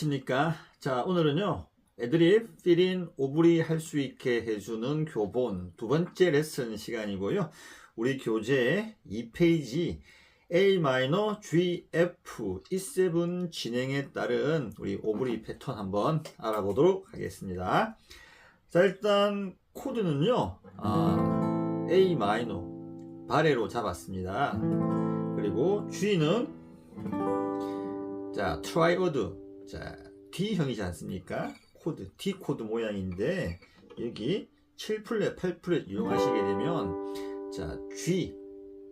안녕하십니까. 자, 오늘은요, 애드립, 필인, 오브리 할 수 있게 해주는 교본 두 번째 레슨 시간이고요. 우리 교재 2페이지 A-GF E7 진행에 따른 우리 오브리 패턴 한번 알아보도록 하겠습니다. 자, 일단 코드는요, 아, A 바레로 잡았습니다. 그리고 G는 자, 트라이어드. 자, D형이지 않습니까? 코드, D 코드 모양인데, 여기 7플랫, 8플랫 이용하시게 되면, 자, G,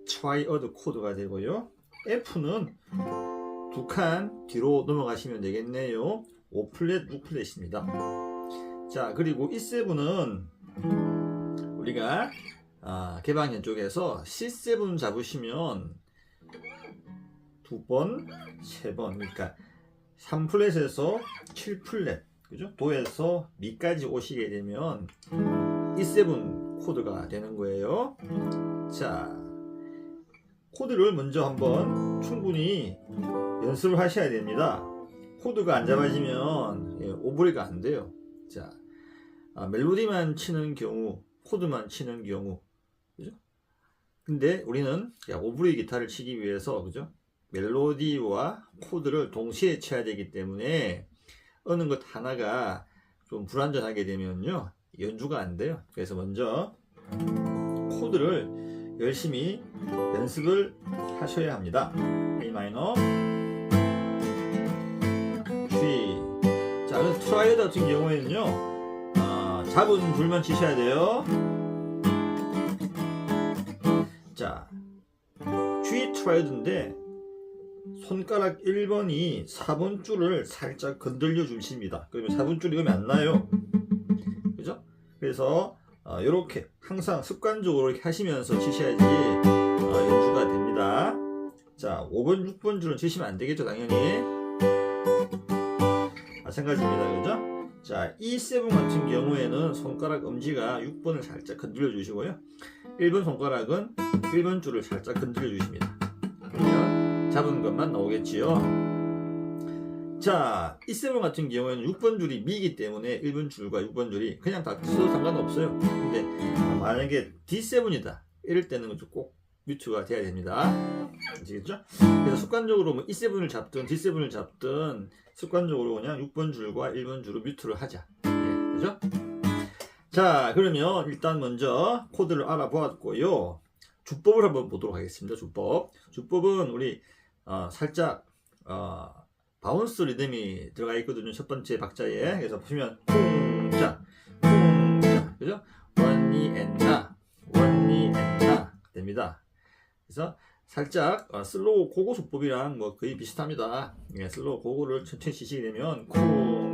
트라이어드 코드가 되고요. F는 두 칸 뒤로 넘어가시면 되겠네요. 5플랫, 6플랫입니다. 자, 그리고 E7은 우리가 아, 개방현 쪽에서 C7 잡으시면 두 번, 세 번, 그러니까 3플랫에서 7플랫, 그죠? 도에서 미까지 오시게 되면 E7 코드가 되는 거예요. 자, 코드를 먼저 한번 충분히 연습을 하셔야 됩니다. 코드가 안 잡아지면 예, 오브레가 안 돼요. 자, 아, 멜로디만 치는 경우, 코드만 치는 경우, 그죠? 근데 우리는 오브레 기타를 치기 위해서, 그죠? 멜로디와 코드를 동시에 쳐야 되기 때문에 어느 것 하나가 좀 불완전하게 되면요 연주가 안 돼요. 그래서 먼저 코드를 열심히 연습을 하셔야 합니다. A 마이너. G 자 그래서 트라이어드 같은 경우에는요 아, 잡은 줄만 치셔야 돼요. 자 G 트라이어드인데 손가락 1번이 4번 줄을 살짝 건들려 주십니다. 그러면 4번 줄이 오면 안 나요. 그죠? 그래서 이렇게 항상 습관적으로 이렇게 하시면서 치셔야지 어, 연주가 됩니다. 자, 5번, 6번 줄은 치시면 안 되겠죠, 당연히. 마찬가지입니다. 그죠? 자, E7 같은 경우에는 손가락 엄지가 6번을 살짝 건드려 주시고요. 1번 손가락은 1번 줄을 살짝 건드려 주십니다. 잡은 것만 나오겠지요. 자, E7 같은 경우에는 6번 줄이 미기 때문에 1번 줄과 6번 줄이 그냥 다 써도 상관없어요. 근데 만약에 D7이다. 이럴 때는 꼭 뮤트가 돼야 됩니다. 아시겠죠? 그래서 습관적으로 뭐 E7을 잡든 D7을 잡든 습관적으로 그냥 6번 줄과 1번 줄을 뮤트를 하자. 예, 그죠? 자, 그러면 일단 먼저 코드를 알아보았고요. 주법을 한번 보도록 하겠습니다. 주법. 주법은 우리 어, 살짝 어, 바운스 리듬이 들어가 있거든요. 첫 번째 박자에. 그래서 보시면 쿵자, 쿵자, 그죠? 원니 엔자, 원니 엔자 됩니다. 그래서 살짝 어, 슬로우 고고 수법이랑 뭐 거의 비슷합니다. 예, 슬로우 고고를 천천히 치시게 되면 쿵,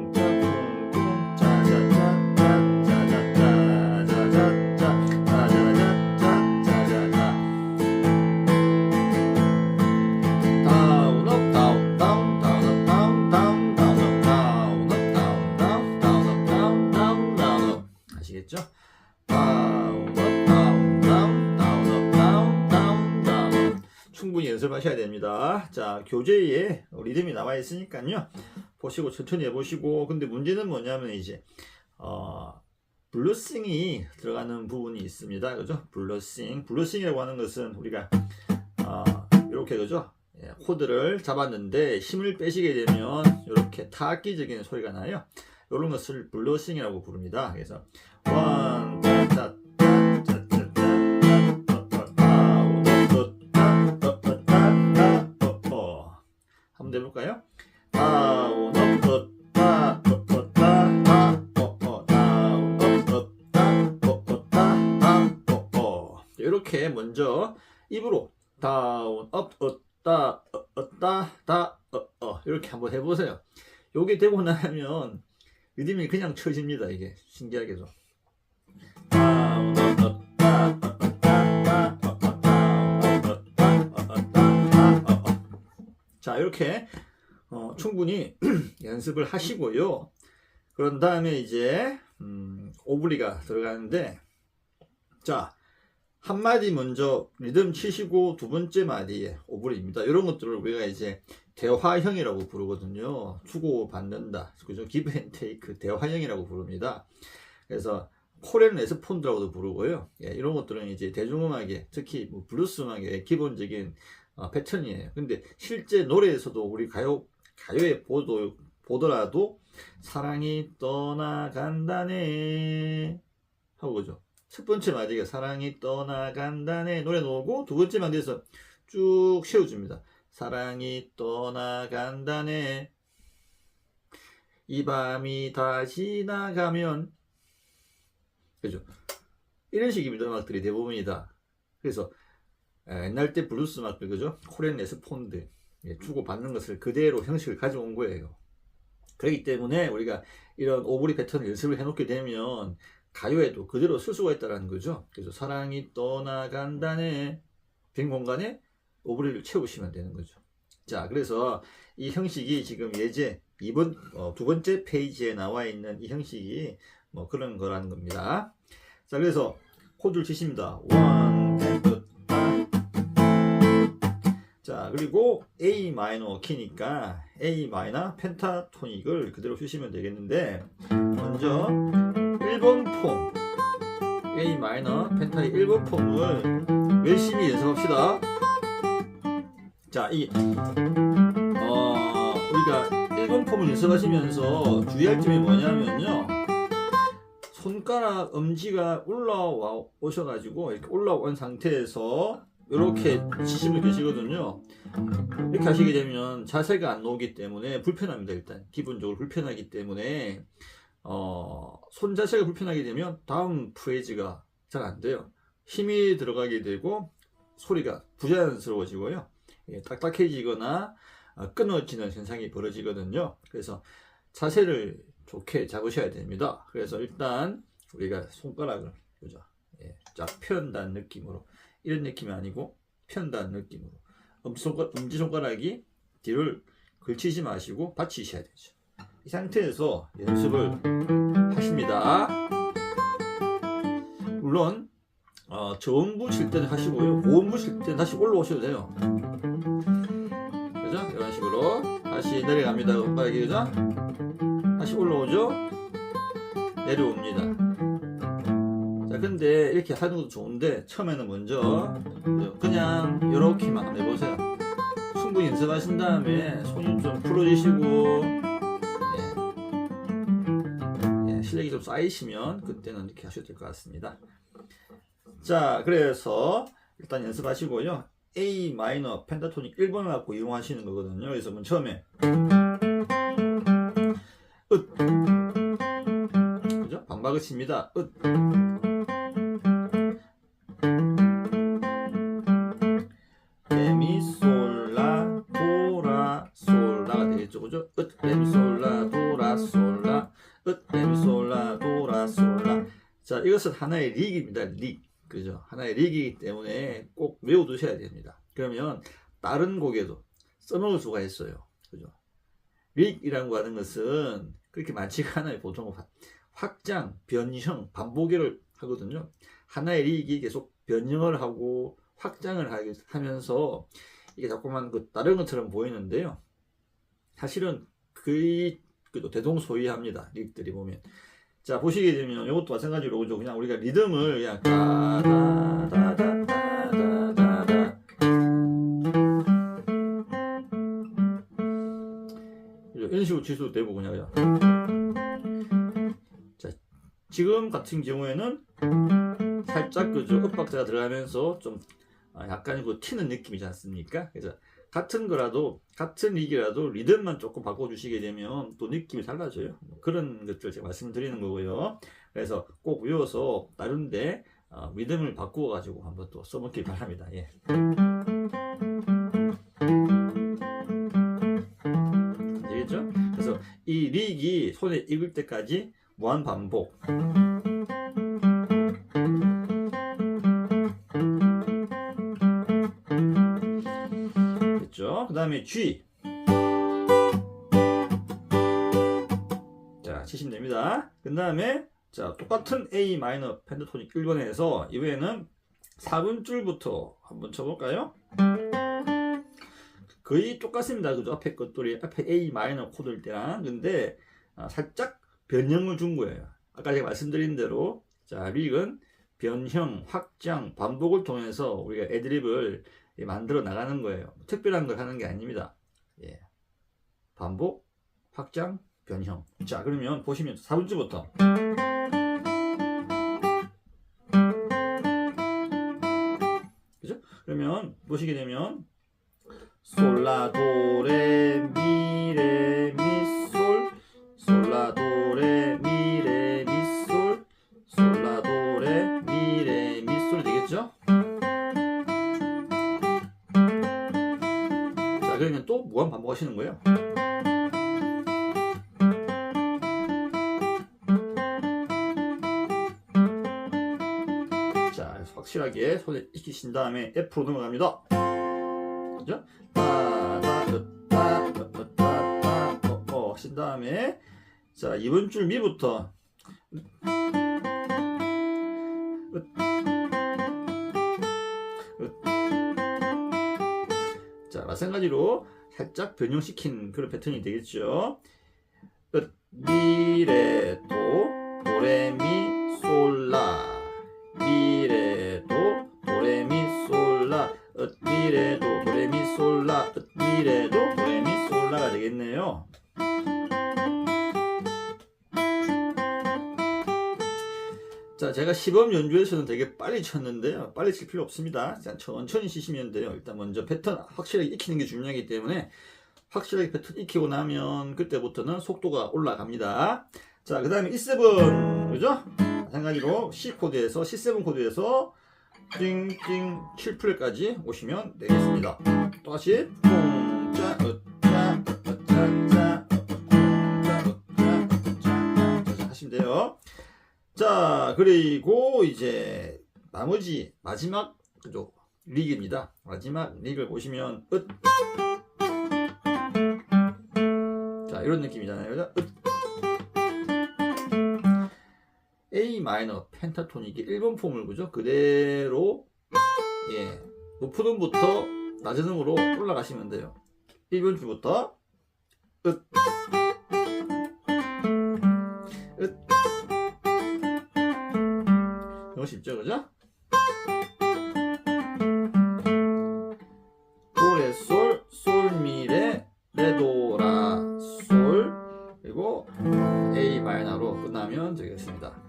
자 교재에 리듬이 나와 있으니까요. 보시고 천천히 해보시고 근데 문제는 뭐냐면 이제 어 블루싱이 들어가는 부분이 있습니다. 그죠? 블루싱 블루싱이라고 하는 것은 우리가 어, 이렇게 그죠? 예, 코드를 잡았는데 힘을 빼시게 되면 이렇게 타악기적인 소리가 나요. 이런 것을 블러싱이라고 부릅니다. 그래서 원, 따, 먼저 입으로 다운 업, 업, 따, 어, 어, 따, 따, 어, 어. 이렇게 한번 해보세요. 요게 되고 나면 리듬이 그냥 쳐집니다. 이게 신기하게도. 자, 이렇게 어, 충분히 연습을 하시고요. 그런 다음에 이제 음, 오브리가 들어가는데 자 한 마디 먼저 리듬 치시고 두 번째 마디에 오브리입니다. 이런 것들을 우리가 이제 대화형이라고 부르거든요. 주고 받는다. 그죠? 기브 앤 테이크 대화형이라고 부릅니다. 그래서 코리안 레스폰드라고도 부르고요. 예, 이런 것들은 이제 대중음악의 특히 뭐 블루스 음악의 기본적인 어, 패턴이에요. 근데 실제 노래에서도 우리 가요 가요에 보도 보더라도 사랑이 떠나간다네 하고 그죠. 첫 번째 마디가 사랑이 떠나간다네 노래 나오고 두 번째 마디에서 쭉 세워줍니다. 사랑이 떠나간다네 이 밤이 다 지나가면 그죠? 이런 식입니다. 음악들이 대부분이다. 그래서 에, 옛날 때 블루스 음악들 그죠? 코렌 레스폰드 예, 주고 받는 것을 그대로 형식을 가져온 거예요. 그렇기 때문에 우리가 이런 오브리 패턴을 연습을 해놓게 되면 가요에도 그대로 쓸 수가 있다는 거죠. 그래서 사랑이 떠나간다네 빈 공간에 오브리를 채우시면 되는 거죠. 자, 그래서 이 형식이 지금 예제 2번 어, 두 번째 페이지에 나와 있는 이 형식이 뭐 그런 거라는 겁니다. 자, 그래서 코드를 치십니다. 원, 앤드, 자, 그리고 A 마이너 키니까 A 마이너 펜타토닉을 그대로 쓰시면 되겠는데 먼저 1번 폼 A 마이너 펜타의 1번 폼을 열심히 연습합시다. 자, 이 어, 우리가 1번 폼을 연습하시면서 주의할 점이 뭐냐면요. 손가락 엄지가 올라와 오셔가지고 이렇게 올라온 상태에서 이렇게 치시면 되시거든요. 이렇게 하시게 되면 자세가 안 나오기 때문에 불편합니다. 일단 기본적으로 불편하기 때문에 어, 손 자세가 불편하게 되면 다음 프레이즈가 잘 안 돼요. 힘이 들어가게 되고 소리가 부자연스러워지고요. 예, 딱딱해지거나 어, 끊어지는 현상이 벌어지거든요. 그래서 자세를 좋게 잡으셔야 됩니다. 그래서 일단 우리가 손가락을 그죠? 예, 쫙 펴는다는 느낌으로 이런 느낌이 아니고 편다는 느낌으로 엄지손가락, 엄지손가락이 뒤를 걸치지 마시고 받치셔야 되죠. 이 상태에서 연습을 하십니다. 물론 어, 저음부 칠 때는 하시고요. 고음부 칠 때는 다시 올라오셔도 돼요. 그죠? 이런 식으로 다시 내려갑니다. 음악이 그죠? 다시 올라오죠? 내려옵니다. 자, 근데 이렇게 하는 것도 좋은데 처음에는 먼저 그냥 이렇게만 해보세요. 충분히 연습하신 다음에 손이 좀 풀어주시고 실력이 좀 쌓이시면 그때는 이렇게 하셔도 될 것 같습니다. 자, 그래서 일단 연습하시고요. A 마이너 펜타토닉 1번을 갖고 이용하시는 거거든요. 그래서 맨 처음에 으 그죠? 반박을 칩니다. 으 레미 솔라 도라 솔라가 되겠죠 그죠? 으 레미 솔라 도라 솔라 으 레미솔라 도라 솔라 자 이것은 하나의 릭입니다 릭 그죠? 하나의 릭이기 때문에 꼭 외워두셔야 됩니다 그러면 다른 곡에도 써놓을 수가 있어요 그죠? 릭이라고 하는 것은 그렇게 많지가 않아요 보통 확장, 변형, 반복을 하거든요 하나의 릭이 계속 변형을 하고 확장을 하면서 이게 자꾸만 그 다른 것처럼 보이는데요. 사실은 거 의그 대동소이합니다. 릭들이 보면. 자 보시게 되면 이것도 마찬가지로 그죠? 그냥 우리가 리듬을 그냥? 이런 식으로 칠 수도 되고 그냥. 자 지금 같은 경우에는 살짝 그죠? 엇박자가 들어가면서 좀 아, 약간 그 튀는 느낌이지 않습니까? 그래서 같은 거라도 같은 릭이라도 리듬만 조금 바꿔주시게 되면 또 느낌이 달라져요. 뭐 그런 것들 제가 말씀드리는 거고요. 그래서 꼭 외워서 다른데 어, 리듬을 바꾸어 가지고 한번 또 써먹길 바랍니다. 예. 아시겠죠? 그래서 이 릭이 손에 익을 때까지 무한 반복. 다음에 G. 자, 치시면 됩니다. 그 다음에, 자, 똑같은 A 마이너 펜타토닉 1번에서 이번에는 4분 줄부터 한번 쳐볼까요? 거의 똑같습니다. 그죠? 앞에 것들이 앞에 A 마이너 코드일 때랑 근데 아, 살짝 변형을 준 거예요. 아까 제가 말씀드린 대로 자 릭은 변형, 확장, 반복을 통해서 우리가 애드립을 예, 만들어 나가는 거예요. 특별한 걸 하는 게 아닙니다. 예. 반복, 확장, 변형. 자 그러면 보시면 4분주부터 그죠? 그러면 보시게 되면 솔라 도레 미레 미 무한 반복하시는 거예요. 자 확실하게 손에 익히신 다음에 F로 넘어갑니다. 그죠? 하신 다음에 자 이번 줄 미부터 자 마찬가지로 살짝 변형시킨 그런 패턴이 되겠죠. 미레 도 도레미 솔라. 미레 도 도레미 솔라. 미레 도 도레미 솔라. 미레 도 도레미 솔라가 되겠네요. 제가 시범 연주에서는 되게 빨리 쳤는데요. 빨리 칠 필요 없습니다. 자, 천천히 치시면 돼요. 일단 먼저 패턴 확실하게 익히는 게 중요하기 때문에 확실하게 패턴 익히고 나면 그때부터는 속도가 올라갑니다. 자, 그 다음에 E7, 그죠? 마찬가지로 C 코드에서 C7 코드에서 띵띵 7풀까지 오시면 되겠습니다. 또다시 뽕짜 으짜 으짜짜 뽕짜 으짜 으짜 하시면 돼요. 자 그리고 이제 나머지 마지막 그죠 릭입니다. 마지막 릭을 보시면 으. 자 이런 느낌이잖아요. 그죠? 으. A 마이너 펜타토닉의 1번 폼을 그죠? 그대로 예 높은 음부터 낮은 음으로 올라가시면 돼요. 1번 줄부터 으. 쉽죠, 그죠? 도레 솔, 솔 미레, 레도라, 솔, 그리고 A 마이너로 끝나면 되겠습니다.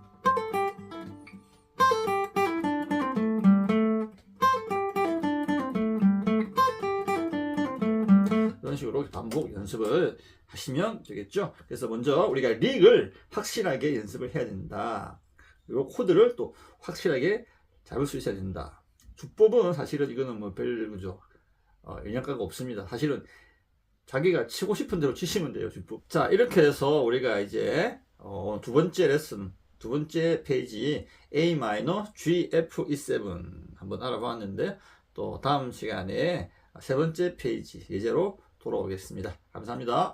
이런 식으로 반복 연습을 하시면 되겠죠. 그래서 먼저 우리가 릭을 확실하게 연습을 해야 된다. 그리고 코드를 또 확실하게 잡을 수 있어야 된다. 주법은 사실은 이거는 뭐별 그죠 어, 영향가가 없습니다. 사실은 자기가 치고 싶은 대로 치시면 돼요. 주법. 자 이렇게 해서 우리가 이제 어, 두 번째 레슨 두 번째 페이지 A 마이너 G F E7 한번 알아봤는데 또 다음 시간에 세 번째 페이지 예제로 돌아오겠습니다. 감사합니다.